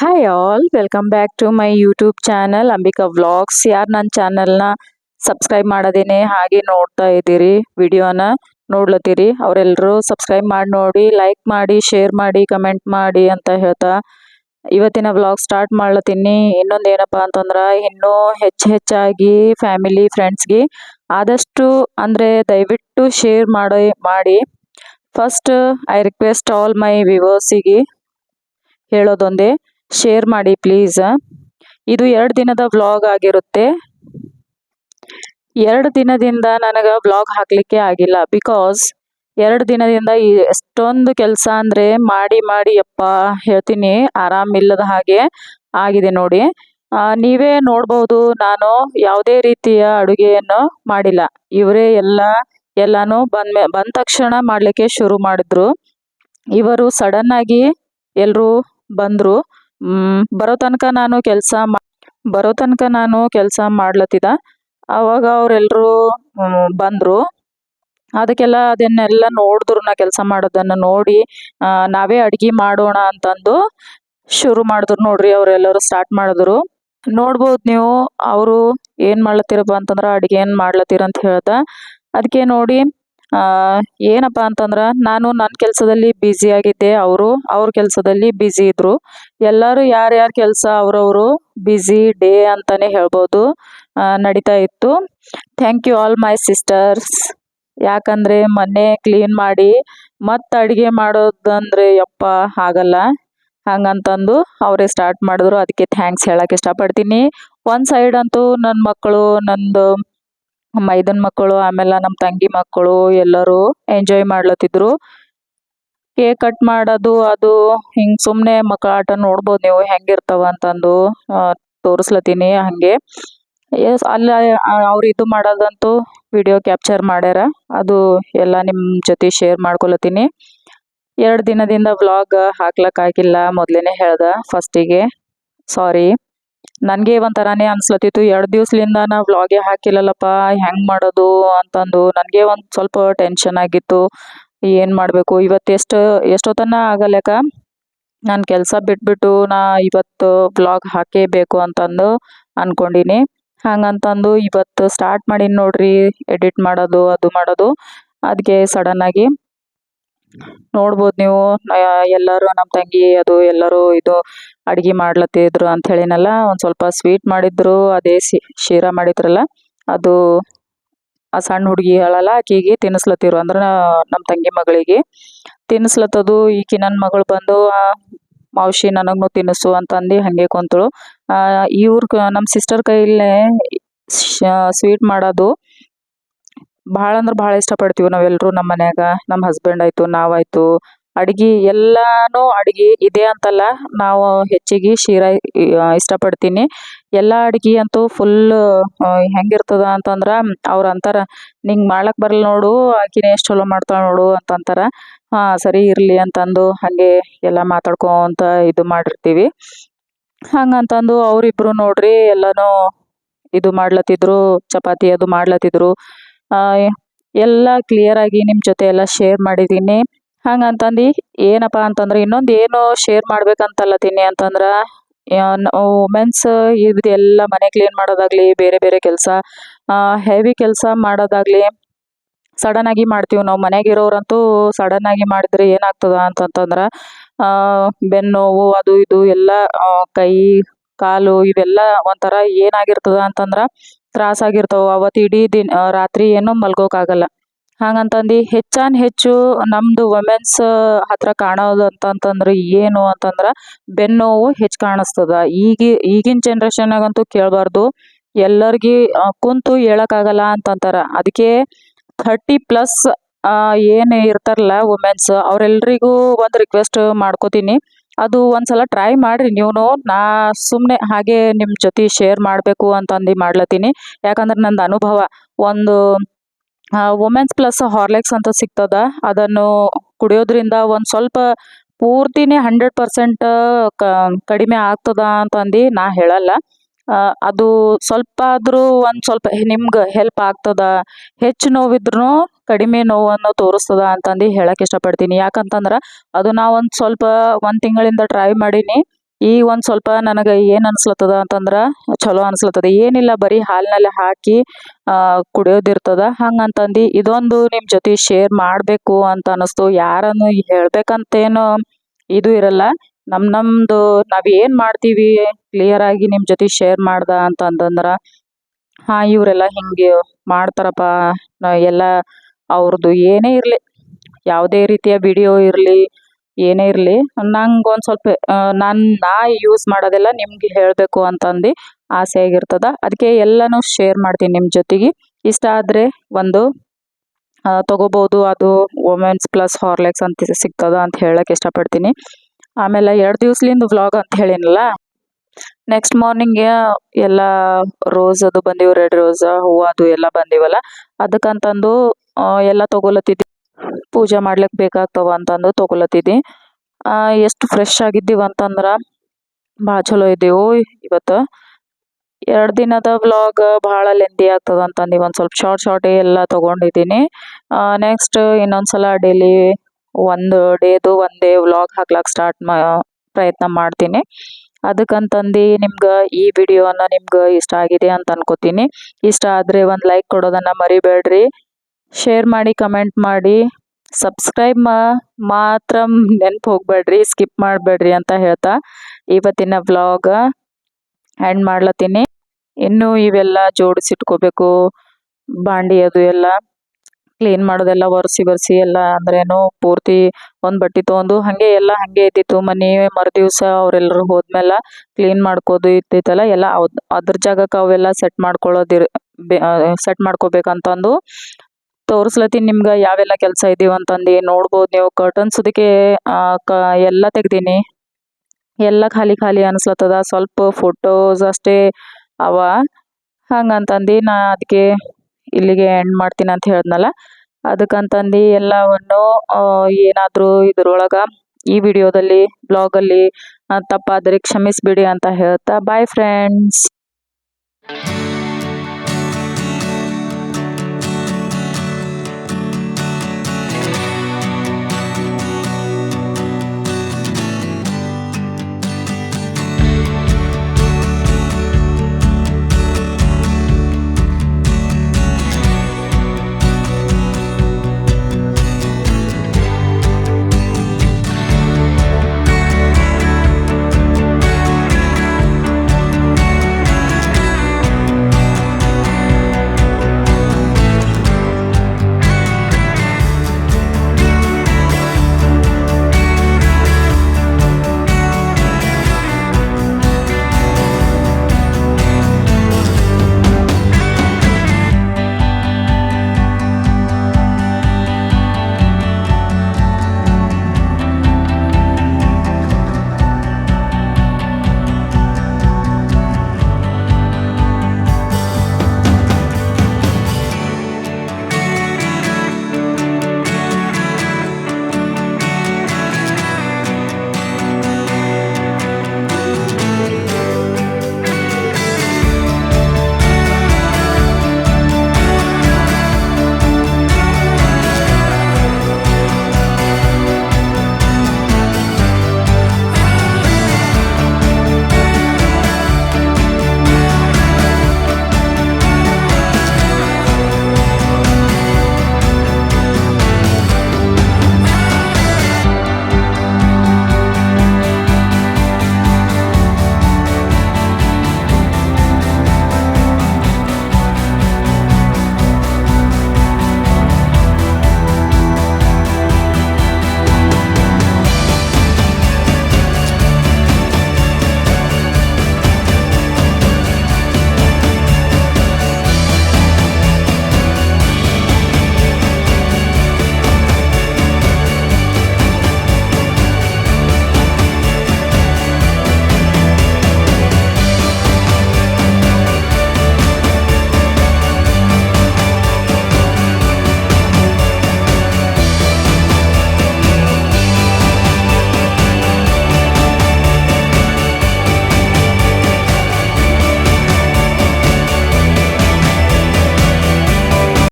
Hi all welcome back to my YouTube channel Ambika vlogs ಯಾರು ನನ್ನ ಚಾನಲ್ನ subscribe ಮಾಡೋದೇನೆ, ಹಾಗೆ ನೋಡ್ತಾ ಇದ್ದೀರಿ ವಿಡಿಯೋನ ನೋಡ್ಲತ್ತೀರಿ. ಅವರೆಲ್ಲರೂ ಸಬ್ಸ್ಕ್ರೈಬ್ ಮಾಡಿ ನೋಡಿ ಲೈಕ್ ಮಾಡಿ ಶೇರ್ ಮಾಡಿ ಕಮೆಂಟ್ ಮಾಡಿ ಅಂತ ಹೇಳ್ತಾ ಇವತ್ತಿನ ವ್ಲಾಗ್ ಸ್ಟಾರ್ಟ್ ಮಾಡ್ಲತ್ತೀನಿ. ಇನ್ನೊಂದು ಏನಪ್ಪ ಅಂತಂದ್ರೆ, ಇನ್ನೂ ಹೆಚ್ಚು ಹೆಚ್ಚಾಗಿ ಫ್ಯಾಮಿಲಿ ಫ್ರೆಂಡ್ಸ್ಗೆ ಆದಷ್ಟು ಅಂದರೆ ದಯವಿಟ್ಟು ಶೇರ್ ಮಾಡಿ ಮಾಡಿ. First I request all my ವಿವರ್ಸಿಗೆ ಹೇಳೋದೊಂದೇ ಶೇರ್ ಮಾಡಿ ಪ್ಲೀಸ್ ಇದು ಎರಡು ದಿನದ ವ್ಲಾಗ್ ಆಗಿರುತ್ತೆ. ಎರಡು ದಿನದಿಂದ ನನಗೆ ವ್ಲಾಗ್ ಹಾಕಲಿಕ್ಕೆ ಆಗಿಲ್ಲ ಬಿಕಾಸ್ ಎರಡು ದಿನದಿಂದ ಎಷ್ಟೊಂದು ಕೆಲಸ ಅಂದರೆ ಮಾಡಿ ಮಾಡಿ ಅಪ್ಪ ಹೇಳ್ತೀನಿ ಆರಾಮಿಲ್ಲದ ಹಾಗೆ ಆಗಿದೆ ನೋಡಿ. ನೀವೇ ನೋಡ್ಬೋದು ನಾನು ಯಾವುದೇ ರೀತಿಯ ಅಡುಗೆಯನ್ನು ಮಾಡಿಲ್ಲ. ಇವರೇ ಎಲ್ಲ, ಎಲ್ಲಾನು ಬಂದ ಬಂದ ತಕ್ಷಣ ಮಾಡಲಿಕ್ಕೆ ಶುರು ಮಾಡಿದ್ರು. ಇವರು ಸಡನ್ ಆಗಿ ಎಲ್ಲರೂ ಬಂದರು. ಬರೋ ತನಕ ನಾನು ಕೆಲಸ ಬರೋ ತನಕ ನಾನು ಕೆಲಸ ಮಾಡ್ಲತ್ತಿದ. ಆವಾಗ ಅವರೆಲ್ಲರೂ ಬಂದರು. ಅದಕ್ಕೆಲ್ಲ ಅದನ್ನೆಲ್ಲ ನೋಡಿದ್ರು ನಾ ಕೆಲಸ ಮಾಡೋದನ್ನು ನೋಡಿ ನಾವೇ ಅಡ್ಗೆ ಮಾಡೋಣ ಅಂತಂದು ಶುರು ಮಾಡಿದ್ರು ನೋಡ್ರಿ ಅವರೆಲ್ಲರೂ ಸ್ಟಾರ್ಟ್ ಮಾಡಿದ್ರು. ನೋಡ್ಬೋದು ನೀವು, ಅವರು ಏನು ಮಾಡ್ಲತ್ತಿರಪ್ಪ ಅಂತಂದ್ರೆ ಅಡುಗೆ ಏನು ಮಾಡ್ಲತ್ತೀರ ಅಂತ ಹೇಳ್ತಾ ಅದಕ್ಕೆ ನೋಡಿ ಏನಪ್ಪ ಅಂತಂದ್ರೆ ನಾನು ನನ್ನ ಕೆಲಸದಲ್ಲಿ ಬ್ಯುಸಿ ಆಗಿದ್ದೆ ಅವರು, ಅವ್ರ ಕೆಲಸದಲ್ಲಿ ಬ್ಯುಸಿ ಇದ್ರು. ಎಲ್ಲರೂ ಯಾರ್ಯಾರ ಕೆಲಸ ಅವರವರು ಬ್ಯುಸಿ ಡೇ ಅಂತಾನೆ ಹೇಳ್ಬೋದು ನಡೀತಾ ಇತ್ತು. Thank you all my sisters ಯಾಕಂದ್ರೆ ಮನೆ ಕ್ಲೀನ್ ಮಾಡಿ ಮತ್ತೆ ಅಡುಗೆ ಮಾಡೋದಂದ್ರೆ ಯಪ್ಪ ಆಗಲ್ಲ. ಹಂಗಂತಂದು ಅವರೇ ಸ್ಟಾರ್ಟ್ ಮಾಡಿದ್ರು. ಅದಕ್ಕೆ ಥ್ಯಾಂಕ್ಸ್ ಹೇಳಕ್ಕೆ ಇಷ್ಟಪಡ್ತೀನಿ. ಒಂದು ಸೈಡ್ ಅಂತೂ ನನ್ನ ಮಕ್ಕಳು, ನಂದು ಮೈದನ ಮಕ್ಕಳು, ಆಮೇಲೆ ನಮ್ಮ ತಂಗಿ ಮಕ್ಕಳು ಎಲ್ಲರೂ ಎಂಜಾಯ್ ಮಾಡ್ಲತ್ತಿದ್ರು. ಕೇಕ್ ಕಟ್ ಮಾಡೋದು, ಅದು ಹಿಂಗೆ ಸುಮ್ಮನೆ ಮಕ್ಕಳ ಆಟ ನೋಡ್ಬೋದು ನೀವು ಹೆಂಗಿರ್ತಾವ ಅಂತಂದು ತೋರಿಸ್ಲತ್ತೀನಿ ಹಾಗೆ. ಎಸ್ ಅಲ್ಲ ಅವ್ರು ಇದು ಮಾಡೋದಂತೂ ವಿಡಿಯೋ ಕ್ಯಾಪ್ಚರ್ ಮಾಡ್ಯಾರ. ಅದು ಎಲ್ಲ ನಿಮ್ಮ ಜೊತೆ ಶೇರ್ ಮಾಡ್ಕೊಳತ್ತೀನಿ ಎರಡು ದಿನದಿಂದ ವ್ಲಾಗ್ ಹಾಕ್ಲಕ್ಕಾಗಿಲ್ಲ ಮೊದಲೇ ಹೇಳ್ದೆ ಫಸ್ಟಿಗೆ ಸಾರಿ ನನಗೆ ಒಂಥರನೇ ಅನ್ಸ್ಲತ್ತಿತ್ತು. ಎರಡು ದಿವಸಲಿಂದ ನಾ ವ್ಲಾಗೇ ಹಾಕಿಲ್ಲಲ್ಲಪ್ಪ, ಹೆಂಗೆ ಮಾಡೋದು ಅಂತಂದು. ನನಗೆ ಒಂದು ಸ್ವಲ್ಪ ಟೆನ್ಷನ್ ಆಗಿತ್ತು. ಏನು ಮಾಡಬೇಕು? ಇವತ್ತು ಎಷ್ಟು, ಎಷ್ಟೊತ್ತನ ಆಗಲ್ಯಾಕ? ನಾನು ಕೆಲಸ ಬಿಟ್ಬಿಟ್ಟು ನಾ ಇವತ್ತು ಬ್ಲಾಗ್ ಹಾಕೇಬೇಕು ಅಂತಂದು ಅನ್ಕೊಂಡಿನಿ. ಹಂಗಂತಂದು ಇವತ್ತು ಸ್ಟಾರ್ಟ್ ಮಾಡೀನಿ ನೋಡ್ರಿ ಎಡಿಟ್ ಮಾಡೋದು, ಅದು ಮಾಡೋದು. ಅದಕ್ಕೆ ಸಡನ್ನಾಗಿ ನೋಡ್ಬೋದು ನೀವು. ಎಲ್ಲರೂ ನಮ್ಮ ತಂಗಿ, ಅದು ಎಲ್ಲರೂ ಇದು ಅಡ್ಗೆ ಮಾಡ್ಲತ್ತಿದ್ರು ಅಂತ ಹೇಳಿನಲ್ಲ ಒಂದು ಸ್ವಲ್ಪ ಸ್ವೀಟ್ ಮಾಡಿದ್ರು ಅದೇ ಶೀರಾ ಮಾಡಿದ್ರಲ್ಲ ಅದು ಆ ಸಣ್ಣ ಹುಡುಗಿ ಹೇಳಲ್ಲ ಆಕಿಗೆ ತಿನ್ನಿಸ್ಲತ್ತಿರು ಅಂದ್ರೆ ನಮ್ಮ ತಂಗಿ ಮಗಳಿಗೆ ತಿನ್ನಿಸ್ಲತ್ತದು ಈಕಿ ನನ್ನ ಮಗಳು ಬಂದು ಆ, ಮಾವಶಿ ನನಗೂ ತಿನ್ನಿಸು ಅಂತಂದು ಹಾಗೆ ಕುಂತಳು. ಇವ್ರ ನಮ್ಮ ಸಿಸ್ಟರ್ ಕೈಲೇ ಸ್ವೀಟ್ ಮಾಡೋದು ಭಾಳ ಅಂದ್ರೆ ಭಾಳ ಇಷ್ಟಪಡ್ತೀವಿ ನಾವೆಲ್ಲರೂ ನಮ್ಮ ಮನ್ಯಾಗ. ನಮ್ಮ ಹಸ್ಬೆಂಡ್ ಆಯಿತು ನಾವಾಯಿತು ಅಡ್ಗೆ ಎಲ್ಲಾನು ಅಡ್ಗೆ ಇದೆ ಅಂತಲ್ಲ, ನಾವು ಹೆಚ್ಚಿಗೆ ಶೀರಾ ಇಷ್ಟಪಡ್ತೀನಿ. ಎಲ್ಲ ಅಡ್ಗೆ ಅಂತೂ ಫುಲ್ ಹೆಂಗಿರ್ತದ ಅಂತಂದ್ರೆ, ಅವ್ರು ಅಂತಾರ, ನಿಂಗೆ ಮಾಡ್ಲಕ್ಕೆ ಬರಲ್ಲ ನೋಡು, ಆಕಿನೇ ಎಷ್ಟು ಚಲೋ ಮಾಡ್ತಾಳೆ ನೋಡು ಅಂತ ಅಂತಾರ ಹಾಂ, ಸರಿ ಇರಲಿ ಅಂತಂದು ಹಾಗೆ ಎಲ್ಲ ಮಾತಾಡ್ಕೊಂತ ಇದು ಮಾಡಿರ್ತೀವಿ. ಹಂಗಂತಂದು ಅವರಿಬ್ರು ನೋಡ್ರಿ ಎಲ್ಲನೂ ಇದು ಮಾಡ್ಲತ್ತಿದ್ರು, ಚಪಾತಿ ಅದು ಮಾಡ್ಲತ್ತಿದ್ರು. ಎಲ್ಲ ಕ್ಲಿಯರ್ ಆಗಿ ನಿಮ್ಮ ಜೊತೆ ಎಲ್ಲ ಶೇರ್ ಮಾಡಿದ್ದೀನಿ. ಹಂಗಂತಂದು ಏನಪ್ಪ ಅಂತಂದ್ರೆ ಇನ್ನೊಂದು ಏನು ಶೇರ್ ಮಾಡ್ಬೇಕಂತಲ್ಲತೀನಿ ಅಂತಂದ್ರೆ ವುಮೆನ್ಸ್ ಇದೆಲ್ಲ ಮನೆ ಕ್ಲೀನ್ ಮಾಡೋದಾಗ್ಲಿ, ಬೇರೆ ಬೇರೆ ಕೆಲಸ ಹೆವಿ ಕೆಲಸ ಮಾಡೋದಾಗ್ಲಿ ಸಡನ್ ಆಗಿ ಮಾಡ್ತೀವಿ ನಾವು ಮನೆಗಿರೋರಂತೂ ಸಡನ್ ಆಗಿ ಮಾಡಿದ್ರೆ ಏನಾಗ್ತದ ಅಂತಂತಂದ್ರೆ ಬೆನ್ನೋವು ಅದು ಇದು ಎಲ್ಲ ಕೈ, ಕಾಲು ಇವೆಲ್ಲ ಒಂಥರ ಏನಾಗಿರ್ತದ ಅಂತಂದ್ರೆ ತ್ರಾಸಾಗಿರ್ತವೆ. ಅವತ್ತು ಇಡೀ ದಿನ, ರಾತ್ರಿ ಏನು ಮಲ್ಗೋಕ್ಕಾಗಲ್ಲ ಹಾಗಂತಂದು ಹೆಚ್ಚಾನ್ ಹೆಚ್ಚು ನಮ್ಮದು ವುಮೆನ್ಸ್ ಹತ್ರ ಕಾಣೋದು ಅಂತಂತಂದ್ರೆ ಏನು ಅಂತಂದ್ರೆ ಬೆನ್ನೋವು ಹೆಚ್ಚು ಕಾಣಿಸ್ತದ. ಈಗ, ಈಗಿನ ಜನ್ರೇಷನ್ನಾಗಂತೂ ಕೇಳಬಾರ್ದು. ಎಲ್ಲರಿಗೆ ಕುಂತು ಹೇಳೋಕ್ಕಾಗಲ್ಲ ಅಂತಂತಾರ. ಅದಕ್ಕೆ ಥರ್ಟಿ ಪ್ಲಸ್ ಏನು ಇರ್ತಾರಲ್ಲ ವುಮೆನ್ಸ್ ಅವರೆಲ್ಲರಿಗೂ ಒಂದು ರಿಕ್ವೆಸ್ಟ್ ಮಾಡ್ಕೋತೀನಿ. ಅದು ಒಂದ್ಸಲ ಟ್ರೈ ಮಾಡಿರಿ ನೀವು ನಾ ಸುಮ್ಮನೆ ಹಾಗೆ ನಿಮ್ಮ ಜೊತೆ ಶೇರ್ ಮಾಡಬೇಕು ಅಂತಂದು ಮಾಡ್ಲತ್ತೀನಿ. ಯಾಕಂದ್ರೆ ನಂದು ಅನುಭವ. ಒಂದು ವುಮೆನ್ಸ್ ಪ್ಲಸ್ ಹಾರ್ಲೆಕ್ಸ್ ಅಂತ ಸಿಗ್ತದ. ಅದನ್ನು ಕುಡಿಯೋದ್ರಿಂದ ಒಂದು ಸ್ವಲ್ಪ ಪೂರ್ತಿನೇ ಹಂಡ್ರೆಡ್ ಪರ್ಸೆಂಟ್ ಕಡಿಮೆ ಆಗ್ತದ ಅಂತಂದು ನಾ ಹೇಳಲ್ಲ. ಅದು ಸ್ವಲ್ಪ ಆದರೂ ಒಂದು ಸ್ವಲ್ಪ ನಿಮ್ಗೆ ಹೆಲ್ಪ್ ಆಗ್ತದ. ಹೆಚ್ಚು ನೋವಿದ್ರೂ ಕಡಿಮೆ ನೋವನ್ನು ತೋರಿಸ್ತದ ಅಂತಂದು ಹೇಳಕ್ಕೆ ಇಷ್ಟಪಡ್ತೀನಿ. ಯಾಕಂತಂದ್ರೆ ಅದು ನಾ ಒಂದು ಸ್ವಲ್ಪ, ಒಂದು ತಿಂಗಳಿಂದ ಟ್ರೈ ಮಾಡೀನಿ. ಈಗ ಒಂದು ಸ್ವಲ್ಪ ನನಗೆ ಏನು ಅನ್ಸ್ಲತ್ತದ ಅಂತಂದ್ರ ಚಲೋ ಅನ್ಸ್ಲತ್ತದ. ಏನಿಲ್ಲ, ಬರೀ ಹಾಲಿನಲ್ಲಿ ಹಾಕಿ ಕುಡಿಯೋದಿರ್ತದ. ಹಂಗಂತಂದು ಇದೊಂದು ನಿಮ್ಮ ಜೊತೆ ಶೇರ್ ಮಾಡಬೇಕು ಅಂತ ಅನಿಸ್ತು. ಯಾರನ್ನು ಹೇಳ್ಬೇಕಂತೇನು ಇದು ಇರಲ್ಲ. ನಮ್ ನಮ್ದು ನಾವು ಏನು ಮಾಡ್ತೀವಿ ಕ್ಲಿಯರಾಗಿ ನಿಮ್ಮ ಜೊತೆ ಶೇರ್ ಮಾಡ್ದ ಅಂತಂದ್ರ ಹಾ, ಇವರೆಲ್ಲ ಹಿಂಗೆ ಮಾಡ್ತಾರಪ್ಪ. ಎಲ್ಲ ಅವ್ರದ್ದು ಏನೇ ಇರಲಿ, ಯಾವುದೇ ರೀತಿಯ ವಿಡಿಯೋ ಇರಲಿ ಏನೇ ಇರಲಿ ನಂಗೆ ಒಂದು ಸ್ವಲ್ಪ ನಾನು ನಾ ಯೂಸ್ ಮಾಡೋದೆಲ್ಲ ನಿಮ್ಗೆ ಹೇಳಬೇಕು ಅಂತಂದು ಆಸೆ ಆಗಿರ್ತದ. ಅದಕ್ಕೆ ಎಲ್ಲನೂ ಶೇರ್ ಮಾಡ್ತೀನಿ ನಿಮ್ಮ ಜೊತೆಗೆ. ಇಷ್ಟ ಆದರೆ ಒಂದು ತೊಗೋಬೋದು. ಅದು ವುಮೆನ್ಸ್ ಪ್ಲಸ್ ಹಾರ್ಲೆಕ್ಸ್ ಅಂತ ಸಿಗ್ತದ ಅಂತ ಹೇಳಕ್ಕೆ ಇಷ್ಟಪಡ್ತೀನಿ. ಆಮೇಲೆ ಎರಡು ದಿವ್ಸಲಿಂದ ವ್ಲಾಗ್ ಅಂತ ಹೇಳಿನಲ್ಲ ನೆಕ್ಸ್ಟ್ ಮಾರ್ನಿಂಗ್ ಎಲ್ಲ ರೋಸ್ ಅದು ಬಂದಿವು ರೆಡ್ ರೋಸ್ ಹೂವು ಅದು ಎಲ್ಲ ಬಂದಿವಲ್ಲ, ಅದಕ್ಕಂತಂದು ಎಲ್ಲ ತೊಗೊಲತ್ತಿದ್ದೆ ಪೂಜೆ ಮಾಡ್ಲಿಕ್ಕೆ ಬೇಕಾಗ್ತಾವ ಅಂತಂದು ತೊಗೊಲತ್ತಿದ್ದೆ. ಎಷ್ಟು ಫ್ರೆಶ್ ಆಗಿದ್ದೀವಿ ಅಂತಂದ್ರ ಭಾಳ ಚಲೋ ಇದ್ದೀವು ಇವತ್ತು. ಎರಡು ದಿನದ ವ್ಲಾಗ್ ಭಾಳ ಲೆಂದಿ ಆಗ್ತದ ಅಂತಂದು ಒಂದು ಸ್ವಲ್ಪ ಶಾರ್ಟ್ ಶಾರ್ಟೇ ಎಲ್ಲ ತೊಗೊಂಡಿದ್ದೀನಿ. ನೆಕ್ಸ್ಟ್ ಇನ್ನೊಂದು ಸಲ ಡೈಲಿ ಒಂದು ಡೇದು ಒಂದೇ ವ್ಲಾಗ್ ಹಾಕ್ಲಕ್ಕೆ ಸ್ಟಾರ್ಟ್ ಮಾ, ಪ್ರಯತ್ನ ಮಾಡ್ತೀನಿ. ಅದಕ್ಕಂತಂದು ನಿಮ್ಗೆ ಈ ವಿಡಿಯೋನ ನಿಮ್ಗೆ ಇಷ್ಟ ಆಗಿದೆ ಅಂತ ಅನ್ಕೋತೀನಿ. ಇಷ್ಟ ಆದರೆ ಒಂದು ಲೈಕ್ ಕೊಡೋದನ್ನು ಮರಿಬೇಡ್ರಿ. ಶೇರ್ ಮಾಡಿ ಕಮೆಂಟ್ ಮಾಡಿ. ಸಬ್ಸ್ಕ್ರೈಬ್ ಮಾ, ಮಾತ್ರ ನೆನಪು ಹೋಗ್ಬೇಡ್ರಿ ಸ್ಕಿಪ್ ಮಾಡಬೇಡ್ರಿ ಅಂತ ಹೇಳ್ತಾ ಇವತ್ತಿನ ಬ್ಲಾಗ್ ಹ್ಯಾಂಡ್ ಮಾಡ್ಲತ್ತೀನಿ. ಇನ್ನೂ ಇವೆಲ್ಲ ಜೋಡಿಸಿಟ್ಕೋಬೇಕು ಬಾಂಡಿ ಅದು ಎಲ್ಲ ಕ್ಲೀನ್ ಮಾಡೋದೆಲ್ಲ ಒರೆಸಿ ಒರೆಸಿ ಎಲ್ಲ ಅಂದ್ರೇನು ಪೂರ್ತಿ ಒಂದು ಬಟ್ಟೆ ತೊಗೊಂಡು ಹಾಗೆ ಎಲ್ಲ ಹಾಗೆ ಇದ್ದಿತ್ತು. ಮನೆ ಮರುದಿವ್ಸ ಅವರೆಲ್ಲರೂ ಹೋದ್ಮೇಲೆ ಕ್ಲೀನ್ ಮಾಡ್ಕೋದು ಇರ್ತೈತಲ್ಲ ಎಲ್ಲ ಅದ್ರ ಜಾಗಕ್ಕೆ ಅವೆಲ್ಲ ಸೆಟ್ ಮಾಡ್ಕೊಳ್ಳೋದಿರ್ ಸೆಟ್ ಮಾಡ್ಕೋಬೇಕಂತಂದು ತೋರಿಸ್ಲತ್ತೀನಿ ನಿಮ್ಗೆ ಯಾವೆಲ್ಲ ಕೆಲಸ ಇದ್ದೀವಿ ಅಂತಂದು ನೋಡ್ಬೋದು ನೀವು ಕರ್ಟನ್ಸ್ ಅದಕ್ಕೆ ಎಲ್ಲ ತೆಗ್ದೀನಿ. ಎಲ್ಲ ಖಾಲಿ ಖಾಲಿ ಅನಿಸ್ಲತ್ತದ, ಸ್ವಲ್ಪ ಫೋಟೋಸ್ ಅಷ್ಟೇ ಅವ. ಹಂಗಂತಂದು ನಾ ಅದಕ್ಕೆ ಇಲ್ಲಿಗೆ ಎಂಡ್ ಮಾಡ್ತೀನಿ ಅಂತ ಹೇಳಿದ್ನಲ್ಲ. ಅದಕ್ಕಂತಂದು ಎಲ್ಲವನ್ನು ಏನಾದರೂ ಇದ್ರೊಳಗೆ ಈ ವಿಡಿಯೋದಲ್ಲಿ, ಬ್ಲಾಗಲ್ಲಿ ತಪ್ಪಾದರೆ ಕ್ಷಮಿಸಿಬಿಡಿ ಅಂತ ಹೇಳ್ತಾ ಬಾಯ್ ಫ್ರೆಂಡ್ಸ್